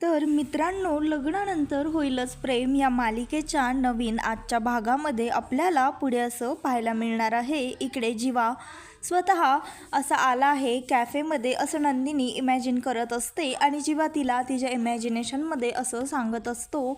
तर मित्रांनो लग्नानंतर होईलच प्रेम. या मालिकेच्या नवीन आजच्या भागामध्ये आपल्याला पुढे असं पाहायला मिळणार आहे. इकडे जीवा स्वतः असा आला आहे. कॅफेमध्ये असं नंदिनी इमॅजिन करत असते आणि जीवा तिला तिच्या इमॅजिनेशनमध्ये असं सांगत असतो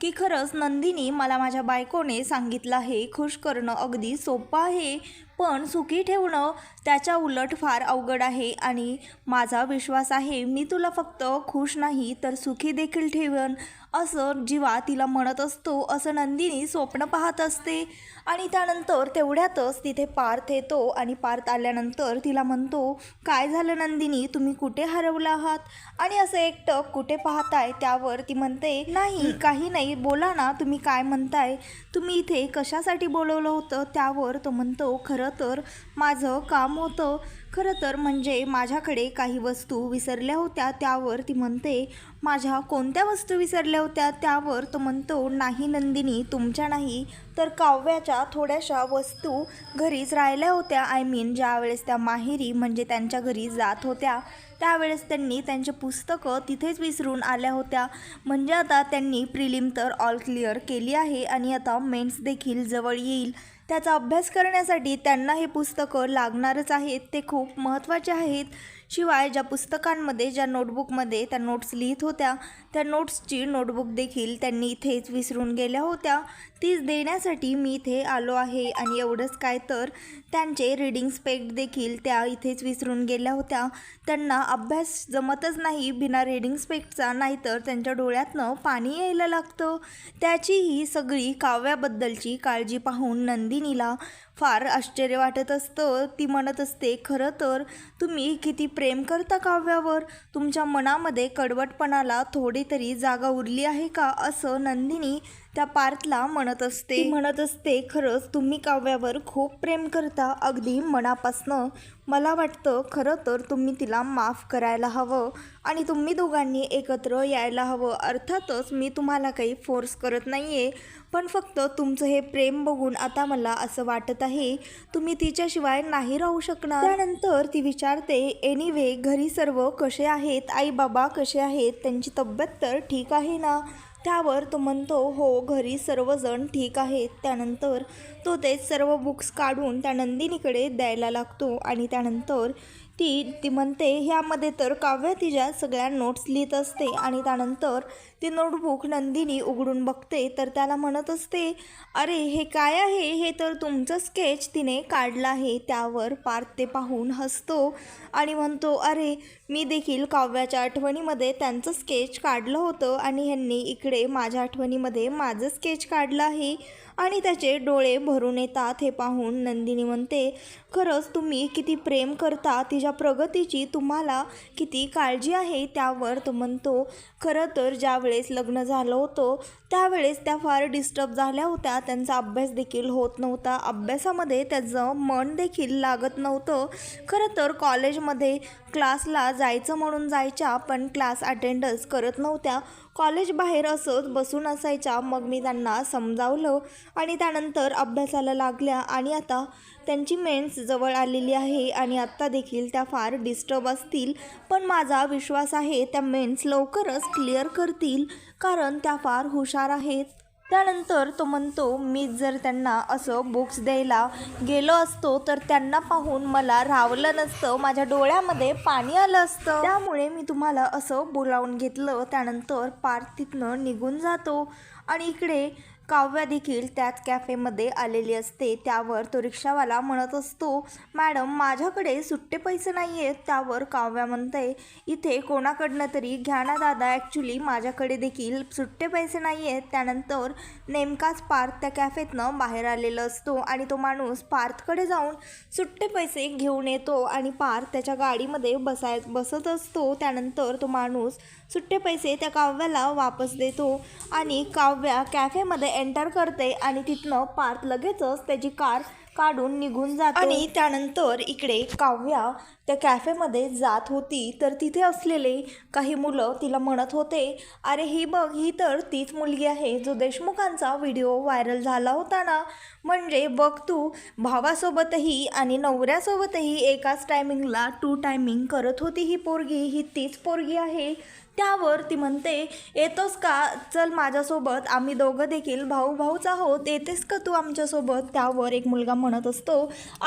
की खरंच नंदिनी मला माझ्या बायकोने सांगितलं आहे. खुश करणं अगदी सोपं आहे. पण सुखी ठेवणं त्याच्या उलट फार अवघड आहे. आणि माझा विश्वास आहे मी तुला फक्त खुश नाही तर सुखी देखील ठेवन असं जीवा तिला म्हणत असतो असं नंदिनी स्वप्न पाहत असते. आणि त्यानंतर तेवढ्यातच तिथे पार्थ येतो आणि पार्थ आल्यानंतर तिला म्हणतो काय झालं नंदिनी? तुम्ही कुठे हरवला आहात? आणि असं एकटक कुठे पाहताय त्यावर ती म्हणते नाही काही नाही बोला ना तुम्ही काय म्हणताय? तुम्ही इथे कशासाठी बोलवलं होतं? त्यावर तो म्हणतो खरं तर माझं काम होतं. खरं तर म्हणजे माझ्याकडे काही वस्तू विसरल्या होत्या त्यावर ती म्हणते माझ्या कोणत्या वस्तू विसरल्या होत्या? त्यावर तो म्हणतो नाही नंदिनी तुमच्या नाही. तर काव्याच्या थोड्याशा वस्तू घरीच राहिल्या होत्या. आय मीन ज्यावेळेस त्या माहेरी म्हणजे त्यांच्या घरी जात होत्या त्यावेळेस त्यांनी त्यांचे पुस्तकं तिथेच विसरून आल्या होत्या. म्हणजे आता त्यांनी प्रिलिम तर ऑल क्लिअर केली आहे आणि आता मेन्स देखील जवळ येईल. त्याचा अभ्यास करण्यासाठी त्यांना हे पुस्तकं लागणारच आहेत. ते खूप महत्त्वाचे आहेत. शिवाय ज्या पुस्तकांमध्ये ज्या नोटबुकमध्ये त्या नोट्स लिहित होत्या त्या नोट्सची नोटबुक देखील त्यांनी इथेच विसरून गेल्या होत्या. तीच देण्यासाठी मी इथे आलो आहे आणि एवढंच काय तर त्यांचे रिडिंग स्पेक्ट देखील त्या इथेच विसरून गेल्या होत्या. त्यांना अभ्यास जमतच नाही बिना रिडिंग स्पेक्टचा नाहीतर त्यांच्या डोळ्यातनं पाणी यायला लागतं. त्याची ही सगळी काव्याबद्दलची काळजी पाहून नंदिनीला फार आश्चर्य वाटत असतं. ती म्हणत असते खरं तर तुम्ही किती प्रेम करता काव्यावर? तुमच्या मनामध्ये कडवटपणाला थोडी तरी जागा उरली आहे का? असं नंदिनी त्या पार्थला म्हणत असते. म्हणत असते खरंच तुम्ही काव्यावर खूप प्रेम करता. अगदी मनापासनं मला वाटतं खरं तर तुम्ही तिला माफ करायला हवं आणि तुम्ही दोघांनी एकत्र यायला हवं. अर्थातच मी तुम्हाला काही फोर्स करत नाही आहे पण फक्त तुमचं हे प्रेम बघून आता मला असं वाटत आहे तुम्ही तिच्याशिवाय नाही राहू शकणार. त्यानंतर ती विचारते एनिवे घरी सर्व कसे आहेत? आई बाबा कसे आहेत? त्यांची तब्येत तर ठीक आहे ना? त्यावर तो म्हणतो हो घरी सर्वजण ठीक आहेत. त्यानंतर तो ते सर्व बुक्स काढून त्या नंदिनीकडे द्यायला लागतो आणि त्यानंतर ती ती म्हणते ह्यामध्ये तर काव्य तिच्या सगळ्या नोट्स लिहित असते. आणि त्यानंतर ती नोटबुक नंदिनी उघडून बघते. तर त्याला म्हणत असते अरे हे काय आहे? हे तर तुमचं स्केच तिने काढलं आहे. त्यावर पार्थ ते पाहून हसतो आणि म्हणतो अरे मी देखील काव्याच्या आठवणीमध्ये त्यांचं स्केच काढलं होतं आणि ह्यांनी इकडे माझ्या आठवणीमध्ये माझं स्केच काढलं आहे आणि त्याचे डोळे भरून येतात. हे पाहून नंदिनी म्हणते खरंच तुम्ही किती प्रेम करता तिच्या प्रगतीची तुम्हाला किती काळजी आहे? त्यावर तो म्हणतो खरं तर ज्या वेळेस लग्न झालं होतं. त्यावेळेस त्या फार डिस्टर्ब झाल्या होत्या. त्यांचा अभ्यास देखील होत नव्हता. अभ्यासामध्ये त्याचं मन देखील लागत नव्हतं. खरं तर कॉलेजमध्ये क्लासला जायचं म्हणून जायच्या पण क्लास अटेंडन्स करत नव्हत्या. कॉलेज बाहेर असंच बसून असायच्या. मग मी त्यांना समजावलं आणि त्यानंतर अभ्यासाला लागल्या आणि आता त्यांची मेन्स जवळ आलेली आहे आणि आत्ता देखील त्या फार डिस्टर्ब असतील. पण माझा विश्वास आहे त्या मेन्स लवकरच क्लिअर करतील. कारण त्या फार हुशार आहेत. त्यानंतर तो म्हणतो मी जर त्यांना असं बुक्स द्यायला गेलो असतो तर त्यांना पाहून मला रावलं नसतं. माझ्या डोळ्यामध्ये पाणी आलं असतं. त्यामुळे मी तुम्हाला असं बोलावून घेतलं. त्यानंतर पार्थ तिथनं निघून जातो. आणि इकडे काव्या देखील त्याच कॅफेमध्ये आलेली असते. त्यावर तो रिक्षावाला म्हणत असतो मॅडम माझ्याकडे सुट्टे पैसे नाही आहेत त्यावर काव्या म्हणते इथे कोणाकडनं तरी घ्या ना दादा ॲक्च्युली माझ्याकडे देखील सुट्टे पैसे नाही आहेत त्यानंतर नेमकाच पार्थ त्या कॅफेतनं बाहेर आलेला असतो आणि तो माणूस पार्थकडे जाऊन सुट्टे पैसे घेऊन येतो आणि पार्थ त्याच्या गाडीमध्ये बसाय बसत असतो. त्यानंतर तो माणूस सुट्टे पैसे त्या काव्याला वापस देतो आणि काव्या कॅफेमध्ये एंटर करते आणि तिथनं पार्थ लगेचच त्याची कार काढून निघून जातो. आणि त्यानंतर इकडे काव्या त्या कॅफेमध्ये जात होती. तर तिथे असलेले काही मुलं तिला म्हणत होते अरे ही बघ ही तर तीच मुलगी आहे जो देशमुखांचा व्हिडिओ व्हायरल झाला होता ना. म्हणजे बघ तू भावासोबतही आणि नवऱ्यासोबतही एकाच टायमिंगला टू टायमिंग करत होती ही पोरगी ही तीच पोरगी आहे. त्यावर ती म्हणते येतोस का? चल माझ्यासोबत आम्ही दोघं देखील भाऊ भाऊच आहोत. येतेस का तू आमच्यासोबत? त्यावर एक मुलगा म्हणत असतो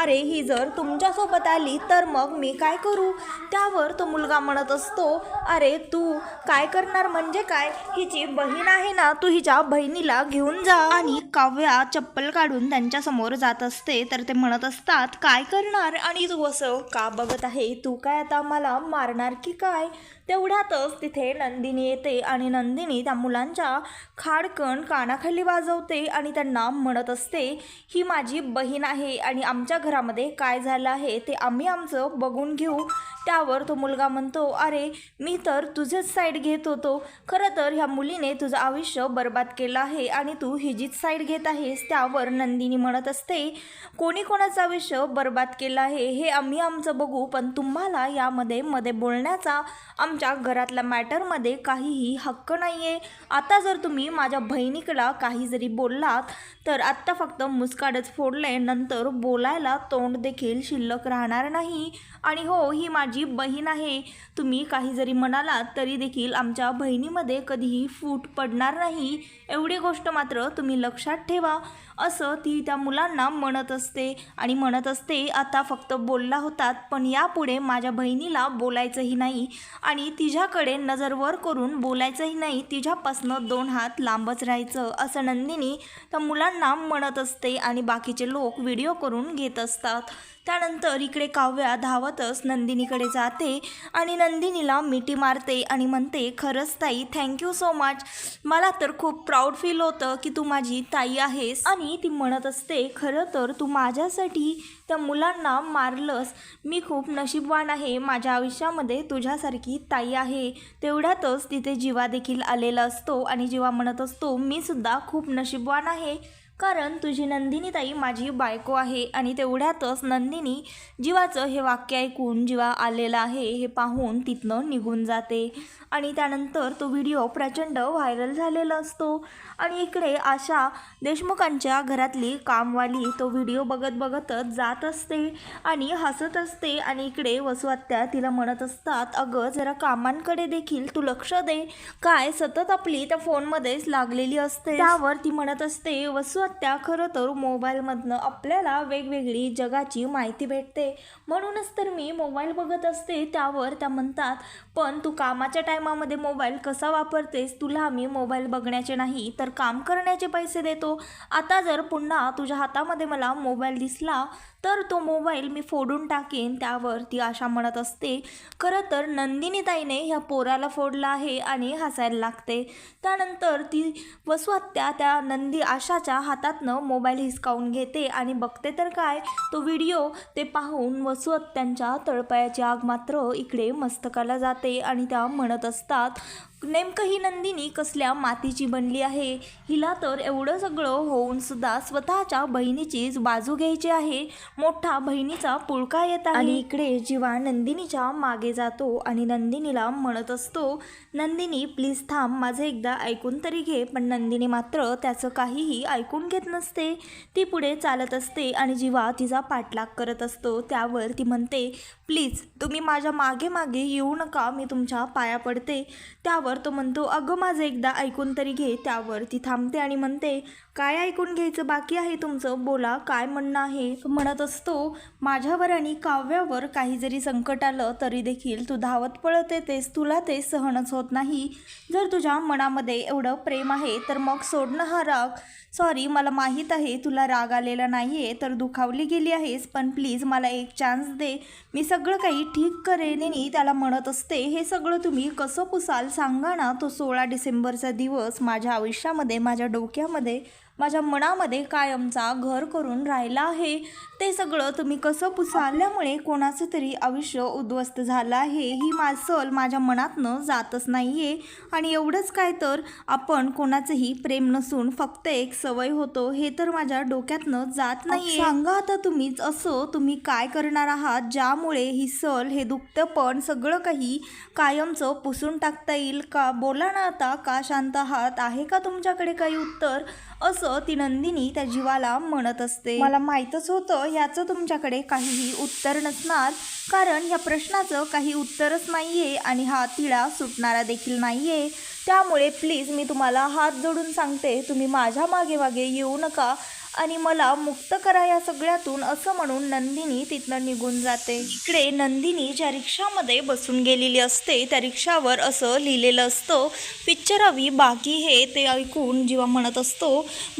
अरे ही जर तुमच्यासोबत आली तर मग मी मी काय करू? त्यावर तो मुलगा म्हणत असतो अरे तू काय करणार म्हणजे काय? हिची बहीण आहे ना तू हिच्या बहिणीला घेऊन जा. आणि काव्या चप्पल काढून त्यांच्यासमोर जात असते तर ते म्हणत असतात काय करणार? आणि तू असं का बघत आहे? तू काय आता मला मारणार की काय? तेवढ्यातच तिथे नंदिनी येते आणि नंदिनी त्या मुलांच्या खाडकण कानाखाली वाजवते आणि त्यांना म्हणत असते ही माझी बहीण आहे आणि आमच्या घरामध्ये काय झालं आहे ते आम्ही आमचं बघू बघून घेऊ. त्यावर तो मुलगा म्हणतो अरे मी तर तुझेच साईड घेत होतो. खरं तर ह्या मुलीने तुझं आयुष्य बर्बाद केलं आहे आणि तू हिजीच साईड घेत आहेस. त्यावर नंदिनी म्हणत असते कोणी कोणाचं आयुष्य बर्बाद केलं आहे हे आम्ही आमचं बघू पण तुम्हाला यामध्ये मध्ये बोलण्याचा आमच्या घरातल्या मॅटरमध्ये काहीही हक्क नाही आहे आता जर तुम्ही माझ्या बहिणीकडं काही जरी बोललात तर आत्ता फक्त मुस्काडच फोडले नंतर बोलायला तोंड देखील शिल्लक राहणार नाही. आणि हो ही माझी बहीण आहे. तुम्ही काही जरी म्हणालात तरी देखील आमच्या बहिणीमध्ये कधीही फूट पडणार नाही. एवढी गोष्ट मात्र तुम्ही लक्षात ठेवा. असं ती त्या मुलांना म्हणत असते आणि म्हणत असते आता फक्त बोलला होतात पण यापुढे माझ्या बहिणीला बोलायचंही नाही आणि तिच्याकडे नजरवर करून बोलायचंही नाही. तिच्यापासनं दोन हात लांबच राहायचं असं नंदिनी त्या मुलांना म्हणत असते आणि बाकीचे लोक व्हिडिओ करून घेत असतात. त्यानंतर इकडे काव्या धावतच नंदिनीकडे जाते आणि नंदिनीला मिठी मारते आणि म्हणते खरंच ताई थँक्यू सो मच मला तर खूप प्राऊड फील होतं की तू माझी ताई आहेस आणि ती म्हणत असते खरं तर तू माझ्यासाठी त्या मुलांना मारलंस. मी खूप नशीबवान आहे. माझ्या आयुष्यामध्ये तुझ्यासारखी ताई आहे. तेवढ्यातच तिथे जीवा देखील आलेला असतो आणि जीवा म्हणत असतो मी सुद्धा खूप नशीबवान आहे. कारण तुझी नंदिनीताई माझी बायको आहे आणि तेवढ्यातच नंदिनी जीवाचं हे वाक्य ऐकून जीवा आलेलं आहे हे पाहून तिथनं निघून जाते. आणि त्यानंतर तो व्हिडिओ प्रचंड व्हायरल झालेला असतो. आणि इकडे आशा देशमुखांच्या घरातली कामवाली तो व्हिडिओ बघत बघतच जात असते आणि हसत असते आणि इकडे वसुआत्या तिला म्हणत असतात अगं जरा कामांकडे देखील तू लक्ष दे. काय सतत आपली त्या फोनमध्येच लागलेली असते त्यावर ती म्हणत असते त्या खरं तर मोबाईलमधनं आपल्याला वेगवेगळी जगाची माहिती भेटते. म्हणूनच तर मी मोबाईल बघत असते त्यावर त्या म्हणतात पण तू कामाच्या टायमामध्ये मोबाईल कसा वापरतेस? तुला आम्ही मोबाईल बघण्याचे नाही तर काम करण्याचे पैसे देतो. आता जर पुन्हा तुझ्या हातामध्ये मला मोबाईल दिसला तर तो मोबाईल मी फोडून टाकेन त्यावर ती आशा म्हणत असते. खरं तर नंदिनीताईने ह्या पोराला फोडलं आहे आणि हसायला लागते. त्यानंतर ती वसुहत्या त्या नंदी आशाच्या हातातनं मोबाईल हिसकावून घेते आणि बघते तर काय तो व्हिडिओ ते पाहून वसुहत्यांच्या तळपायाची आग मात्र इकडे मस्तकाला जाते आणि त्या म्हणत असतात नेमकं ही नंदिनी कसल्या मातीची बनली आहे? हिला तर एवढं सगळं होऊन सुद्धा स्वतःच्या बहिणीचीच बाजू घ्यायची आहे. मोठा बहिणीचा पुळका येत आहे. आणि इकडे जीवा नंदिनीच्या मागे जातो आणि नंदिनीला म्हणत असतो नंदिनी प्लीज थांब माझं एकदा ऐकून तरी घे. पण नंदिनी मात्र त्याचं काहीही ऐकून घेत नसते. ती पुढे चालत असते आणि जीवा तिचा पाठलाग करत असतो त्यावर ती म्हणते प्लीज तुम्ही माझ्या मागे मागे येऊ नका मी तुमच्या पाया पडते. त्यावर तो म्हणतो अगं माझं एकदा ऐकून तरी घे त्यावर ती थांबते आणि म्हणते काय ऐकून घ्यायचं बाकी आहे तुमचं? बोला काय म्हणणं आहे? म्हणत असतो माझ्यावर आणि काव्यावर काही जरी संकट आलं तरी देखील तू धावत पळत येतेस तुला ते सहनच होत नाही. जर तुझ्या मनामध्ये एवढं प्रेम आहे तर मग सोडणं हा राग. सॉरी मला माहीत आहे तुला राग आलेला नाही आहे तर दुखावली गेली आहेस पण प्लीज मला एक चान्स दे. मी सगळं काही ठीक करेन. त्याला म्हणत असते हे सगळं तुम्ही कसं पुसाल सांगा ना तो सोळा डिसेंबरचा दिवस माझ्या आयुष्यामध्ये माझ्या डोक्यामध्ये. माझ्या मनामध्ये कायमचा घर करून राहिला आहे. ते सगळं तुम्ही कसं पुसाल्यामुळे कोणाचं तरी आयुष्य उद्ध्वस्त झालं आहे. ही मासल माझ्या मनातनं जातच नाही आहे आणि एवढंच काय तर आपण कोणाचंही प्रेम नसून फक्त एक सवय होतो. हे तर माझ्या डोक्यातनं जात नाही सांगा आता तुम्हीच असं तुम्ही काय करणार आहात? ज्यामुळे ही सल हे दुखतंपण सगळं काही कायमचं पुसून टाकता येईल का? बोला ना आता. का शांत आहात? आहे का तुमच्याकडे काही उत्तर? असं ती नंदिनी त्या जीवाला म्हणत असते. मला माहीतच होतं ह्याचं तुमच्याकडे काहीही उत्तर नसणार. कारण ह्या प्रश्नाचं काही उत्तरच नाही आहे आणि हा तिळा सुटणारा देखील नाही आहे त्यामुळे प्लीज मी तुम्हाला हात जोडून सांगते तुम्ही माझ्या मागे मागे येऊ नका. आणि मला मुक्त करा या सगळ्यातून असं म्हणून नंदिनी तिथनं निघून जाते. इकडे नंदिनी ज्या रिक्षामध्ये बसून गेलेली असते त्या रिक्षावर असं लिहिलेलं असतं पिक्चर हवी बाकी हे ते ऐकून जेव्हा म्हणत असतो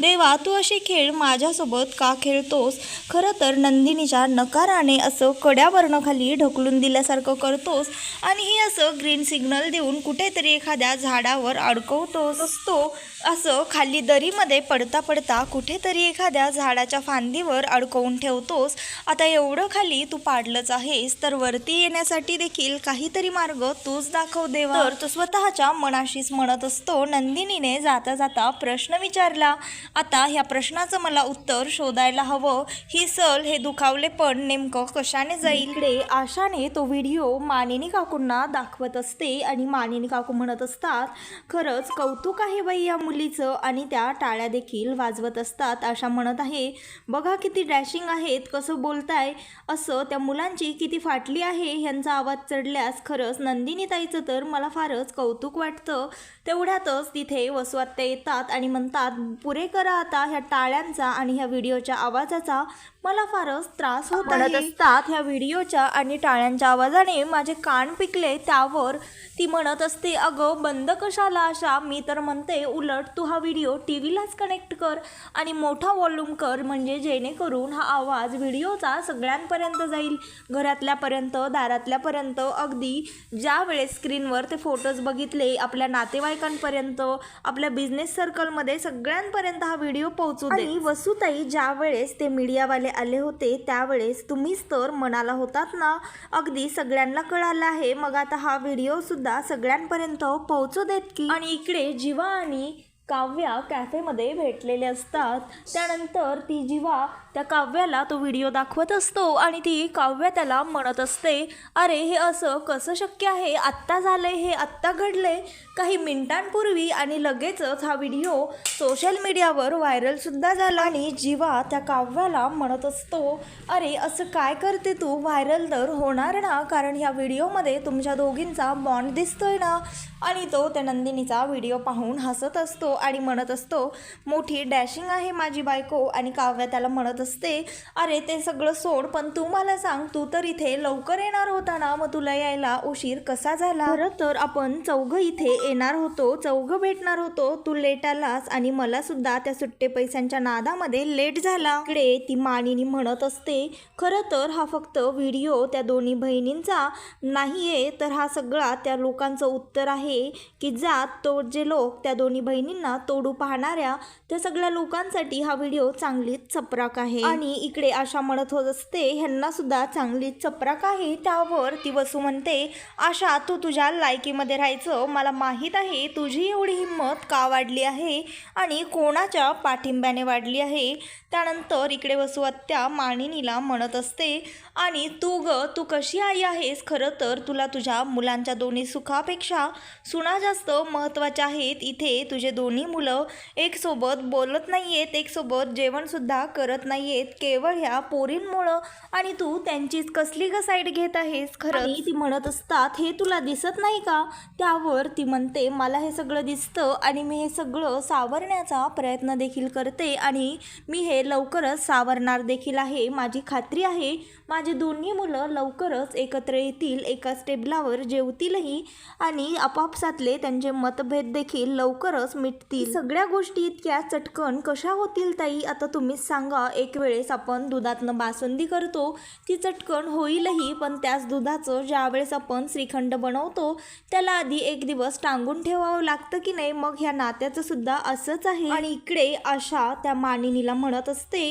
देवा तू असे खेळ माझ्यासोबत का खेळतोस? खरं तर नंदिनीच्या नकाराने असं कड्यावरनं खाली ढकलून दिल्यासारखं करतोस आणि हे असं ग्रीन सिग्नल देऊन कुठेतरी एखाद्या झाडावर अडकवतोस. असतो असं खाली दरीमध्ये पडता पडता कुठेतरी एखाद्या झाडाच्या फांदीवर अडकवून ठेवतोस. आता एवढं खाली तू पाडलंच आहेस तर वरती येण्यासाठी देखील काहीतरी मार्ग तूच दाखव देवा. तर तो स्वतःच्या मनाशीच म्हणत असतो नंदिनीने जाता जाता प्रश्न विचारला. आता ह्या प्रश्नाचं मला उत्तर शोधायला हवं. ही सल हे दुखावले पण नेमकं कशाने जाईल? इकडे आशाने तो व्हिडिओ मानिनी काकूंना दाखवत असते आणि मानिनी काकू म्हणत असतात खरंच कौतुक आहे बाई या मुलीचं आणि त्या टाळ्या देखील वाजवत असतात आशा म्हणत आहे बघा किती डॅशिंग आहेत कसं बोलताय असं त्या मुलांची किती फाटली आहे ह्यांचा आवाज चढल्यास खरंच नंदिनीताईचं तर मला फारच कौतुक वाटतं. तेवढ्यातच तिथे वसवात्या येतात आणि म्हणतात पुरे करा आता ह्या टाळ्यांचा आणि ह्या व्हिडिओच्या आवाजाचा मला फारच त्रास होत म्हणत असतात ह्या व्हिडिओच्या आणि टाळ्यांच्या आवाजाने माझे कान पिकले. त्यावर ती म्हणत असते अगं बंद कशाला अशा? मी तर म्हणते उलट तू हा व्हिडिओ टी व्हीलाच कनेक्ट कर आणि मोठा वॉल्यूम कर म्हणजे जेणेकरून हा आवाज व्हिडिओचा सगळ्यांपर्यंत जाईल. घरातल्यापर्यंत दारातल्यापर्यंत अगदी ज्या वेळेस स्क्रीनवर ते फोटोज बघितले आपल्या नातेवाईकांपर्यंत आपल्या बिझनेस सर्कलमध्ये सगळ्यांपर्यंत हा व्हिडिओ पोहोचू दे. वसुताई ज्या वेळेस ते मीडियावाले आले होते त्यावेळेस तुम्हीच तर मनाला होतात ना? अगदी सगळ्यांना कळालं आहे. मग आता हा व्हिडिओ सुद्धा सगळ्यांपर्यंत पोहोचू देत की? आणि इकडे जीवा आणि काव्या कॅफेमध्ये भेटलेले असतात. त्यानंतर ती जिवा त्या काव्याला तो व्हिडिओ दाखवत असतो आणि ती काव्या त्याला म्हणत असते अरे हे असं कसं शक्य आहे? आत्ता झालंय हे आत्ता घडले काही मिनिटांपूर्वी आणि लगेचच हा व्हिडिओ सोशल मीडियावर व्हायरलसुद्धा झाला आणि जिवा त्या काव्याला म्हणत असतो अरे असं काय करते तू? व्हायरल तर होणार ना कारण ह्या व्हिडिओमध्ये तुमच्या दोघींचा बॉन्ड दिसतोय ना? आणि तो त्या नंदिनीचा व्हिडिओ पाहून हसत असतो आणि म्हणत असतो मोठी डॅशिंग आहे माझी बायको. आणि काव्या त्याला म्हणत असते अरे ते सगळं सोड पण तू मला सांग तू तर इथे लवकर येणार होता ना? मग तुला यायला उशीर कसा झाला? खरं तर आपण चौघं इथे येणार होतो चौघं भेटणार होतो. तू लेट आलास आणि मला सुद्धा त्या सुट्टे पैशांच्या नादामध्ये लेट झाला. इकडे ती मानिनी म्हणत असते खरं तर हा फक्त व्हिडिओ त्या दोन्ही बहिणींचा नाहीये तर हा सगळा त्या लोकांचं उत्तर आहे की जात तो जे लोक त्या दोन्ही बहिणींना तोडू पाहणाऱ्या त्या सगळ्या लोकांसाठी हा व्हिडिओ चांगलीच चपराक आहे. आणि इकडे आशा म्हणत होत असते ह्यांना सुद्धा चांगलीच चपराक आहे. त्यावर ती वसू म्हणते आशा तू तुझ्या लायकीमध्ये राहायचं. मला माहीत आहे तुझी एवढी हिंमत का वाढली आहे? आणि कोणाच्या पाठिंब्याने वाढली आहे? त्यानंतर इकडे वसू आत्या मानिनीला म्हणत असते आणि तू ग तू कशी आई आहेस? खरं तर तुला तुझ्या मुलांच्या दोन्ही सुखापेक्षा सुना जास्त महत्त्वाच्या आहेत. इथे तुझे दोन्ही मुलं एकसोबत बोलत नाही आहेत एक सोबत जेवणसुद्धा करत नाही आहेत केवळ ह्या पोरींमुळं. आणि तू त्यांचीच कसली ग साईड घेत आहेस खरं ती म्हणत असतात हे तुला दिसत नाही का? त्यावर ती म्हणते मला हे सगळं दिसतं आणि मी हे सगळं सावरण्याचा प्रयत्न देखील करते आणि मी हे लवकरच सावरणार देखील आहे. माझी खात्री आहे माझी दोन्ही मुलं लवकरच एकत्र येतील एकाच टेबलावर जेवतीलही आणि आपापसातले त्यांचे मतभेद देखील लवकरच मिटतील सगळ्या गोष्टी इतक्या चटकन कशा होतील ताई? आता तुम्हीच सांगा एक वेळेस आपण दुधातनं बासुंदी करतो ती चटकन होईलही पण त्याच दुधाचं ज्यावेळेस आपण श्रीखंड बनवतो त्याला आधी एक दिवस टांगून ठेवावं लागतं की नाही? मग ह्या नात्याचं सुद्धा असंच आहे. आणि इकडे आशा त्या मानिनीला म्हणत असते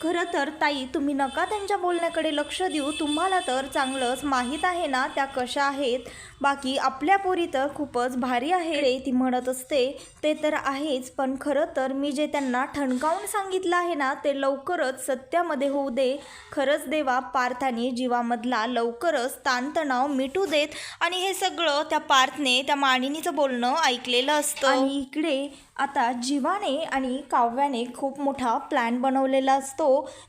खरं तर ताई तुम्ही नका त्यांच्या बोलण्याकडे लक्ष देऊ. तुम्हाला तर चांगलंच माहीत आहे ना त्या कशा आहेत. बाकी आपल्या पोरी तर खूपच भारी आहे रे ती म्हणत असते ते तर आहेच पण खरं तर मी जे त्यांना ठणकावून सांगितलं आहे ना ते लवकरच सत्यामध्ये होऊ दे. खरंच देवा पार्थाने जीवामधला लवकरच ताणतणाव मिटू देत आणि हे सगळं त्या पार्थने त्या मानिनीचं बोलणं ऐकलेलं असतं. आणि इकडे आता जीवाने आणि काव्याने खूप मोठा प्लॅन बनवलेला असतो.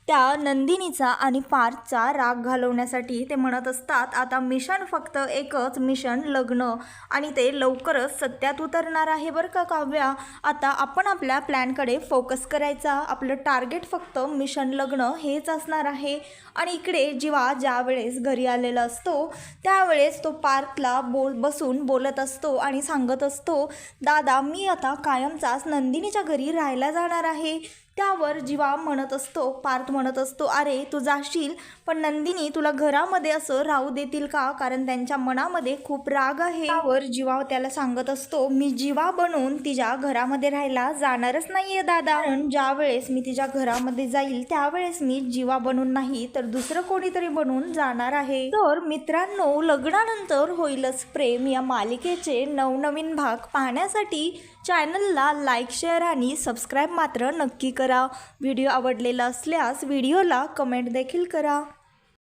त्या नंदिनीचा आणि पार्थचा राग घालवण्यासाठी ते म्हणत असतात आता मिशन फक्त एकच मिशन लग्न. आणि ते लवकरच सत्यात उतरणार आहे बरं का काव्या? आता आपण आपल्या प्लॅनकडे फोकस करायचा. आपलं टार्गेट फक्त मिशन लग्न हेच असणार आहे. आणि इकडे जीवा ज्या वेळेस घरी आलेला असतो त्यावेळेस तो पार्थला बोल बसून बोलत असतो आणि सांगत असतो दादा मी आता कायम कायमचाच नंदिनीच्या घरी राहायला जाणार आहे. त्यावर जीवा म्हणत असतो पार्थ म्हणत असतो अरे तू जाशील पण नंदिनी तुला घरामध्ये असं राहू देतील का? कारण त्यांच्या मनामध्ये खूप राग आहे. त्यावर जीवा त्याला सांगत असतो मी जीवा बनून तिच्या घरामध्ये राहायला जाणारच नाहीये दादा. कारण ज्या वेळेस मी तिच्या घरामध्ये जाईल त्यावेळेस मी जीवा बनून नाही तर दुसरं कोणीतरी बनून जाणार आहे. तर मित्रांनो लग्नानंतर होईलच प्रेम. या मालिकेचे नवनवीन भाग पाहण्यासाठी चॅनलला लाईक शेअर आणि सबस्क्राईब मात्र नक्की कर. करा. व्हिडिओ आवडलेला असल्यास व्हिडिओला कमेंट देखील करा.